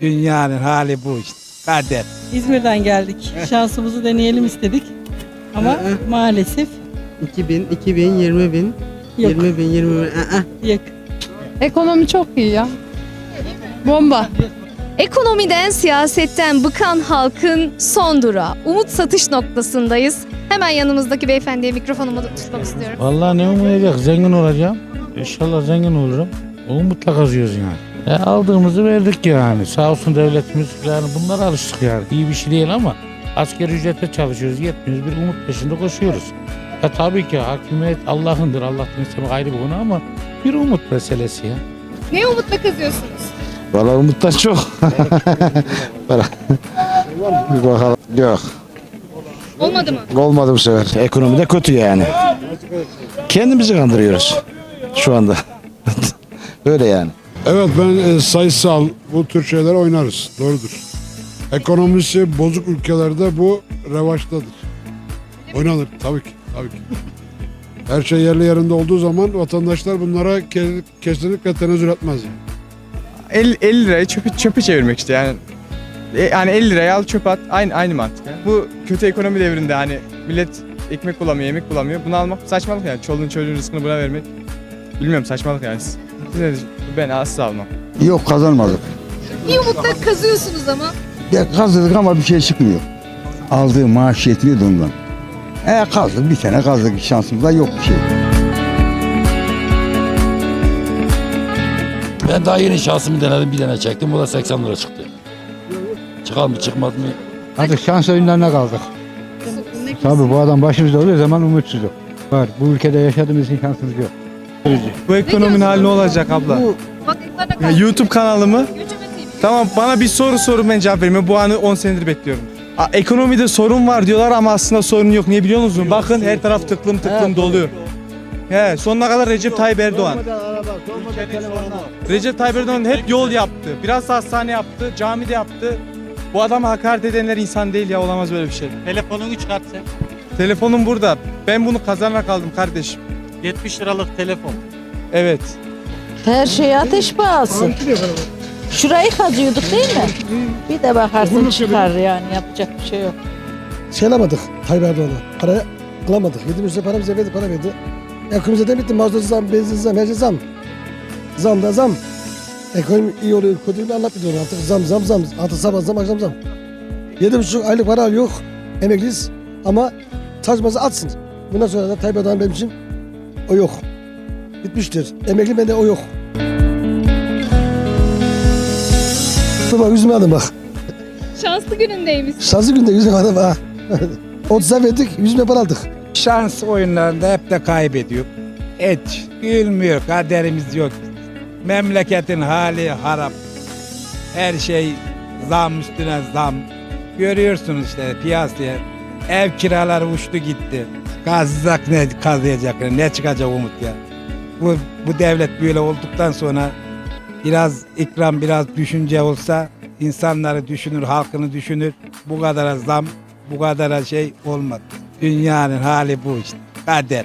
Dünyanın hali bu işte. Kader. İzmir'den geldik. Şansımızı deneyelim istedik. Ama maalesef 2000, 2000, 20 bin, yok. 20 bin, 20 bin. Aa, Yok. Ekonomi çok iyi ya. Bomba. Ekonomiden, siyasetten bıkan halkın son durağı. Umut satış noktasındayız. Hemen yanımızdaki beyefendiye mikrofonumu tutmak istiyorum. Vallahi ne umuyacak? Zengin olacağım. İnşallah zengin olurum. Onu mutlaka kazıyoruz yani. E, aldığımızı verdik yani. Sağ olsun devletimiz yani bunlara alıştık yani. İyi bir şey değil ama asker ücrete çalışıyoruz. Yetmiyoruz. Bir umut peşinde koşuyoruz. Ya tabii ki hakimiyet Allah'ındır. Allah'tan istemek ayrı bir konu ama bir umut meselesi ya. Ne umutla kazıyorsunuz? Valla umutlar çok. Valla. bir bakalım. Yok. Olmadı mı? Olmadı bu sefer. Ekonomi de kötü yani. Kendimizi kandırıyoruz şu anda. Öyle yani. Evet ben e, sayısal bu tür şeyler oynarız. Doğrudur. Ekonomisi bozuk ülkelerde bu revaçtadır. Oynanır tabii ki. Tabii ki. Her şey yerli yerinde olduğu zaman vatandaşlar bunlara ke- kesinlikle tenezzül etmez. Yani. 50, 50 lirayı çöpe, çöpe çevirmek işte yani. E, Yani 50 liraya al çöpe at aynı aynı mantık. yani. Bu kötü ekonomi devrinde hani millet ekmek bulamıyor, yemek bulamıyor. Bunu almak saçmalık yani. Çoluğun çocuğun rızkını buna vermek. Bilmiyorum saçmalık yani. Ben asla almam. Yok kazanmadık. Bir umutla kazıyorsunuz ama. Ya kazdık ama bir şey çıkmıyor. Aldığı maaş yetmiyordu ondan. E kazdık bir sene kazdık şansımızda yok bir şey. Ben daha yeni şansımı denedim bir tane çektim o da 80 lira çıktı. Çıkar mı çıkmaz mı? Artık şans oyunlarına kaldık. Tabii bu adam başımızda oluyor zaman umutsuzluk. Var bu ülkede yaşadığımız için şansımız yok. Bu ekonominin hali ne olacak abla? Ya YouTube kanalımı Tamam bana bir soru sorun ben cevap vereyim. Ben Bu anı 10 senedir bekliyorum. A, ekonomide sorun var diyorlar ama aslında sorun yok. Niye biliyor musunuz? Bakın her taraf tıklım tıklım doluyor. He, sonuna kadar Recep Tayyip Erdoğan. Recep Tayyip Erdoğan hep yol yaptı. Biraz da hastane yaptı, cami de yaptı. Bu adama hakaret edenler insan değil ya olamaz böyle bir şey. Telefonunu çıkart sen. Telefonum burada. Ben bunu kazanarak aldım kardeşim. 70 liralık telefon. Evet. Her şey ateş pahası. Şurayı kazıyorduk değil mi? Bir de bakarsın çıkar yani yapacak bir şey yok. şey alamadık Tayyip Erdoğan'a. Para alamadık. 7 lira paramızı verdi, para verdi. Ekonomimize de bitti. Mazot zam, benzin zam, her şey zam. Zam da zam. Ekonomi iyi oluyor, kötü oluyor anlatmıyor artık. Zam, zam, zam. Artık sabah zam, akşam zam. Yedi buçuk aylık para yok. Emekliyiz. Ama saçması atsın. Bundan sonra da Tayyip Erdoğan benim için o yok. Bitmiştir. Emekli bende o yok. Dur bak yüzüme aldım bak. Şanslı günündeymiş. Şanslı günde yüzüme aldım ha. 30'a verdik, 100 milyon para aldık. Şans oyunlarında hep de kaybediyor. Hiç gülmüyor. Kaderimiz yok. Memleketin hali harap. Her şey zam üstüne zam. Görüyorsunuz işte piyasaya. Ev kiraları uçtu gitti. Kazacak ne kazıyacak ne çıkacak umut ya. Bu, bu devlet böyle olduktan sonra biraz ikram biraz düşünce olsa insanları düşünür, halkını düşünür. Bu kadar zam, bu kadar şey olmaz. Dünyanın hali bu işte. Kader.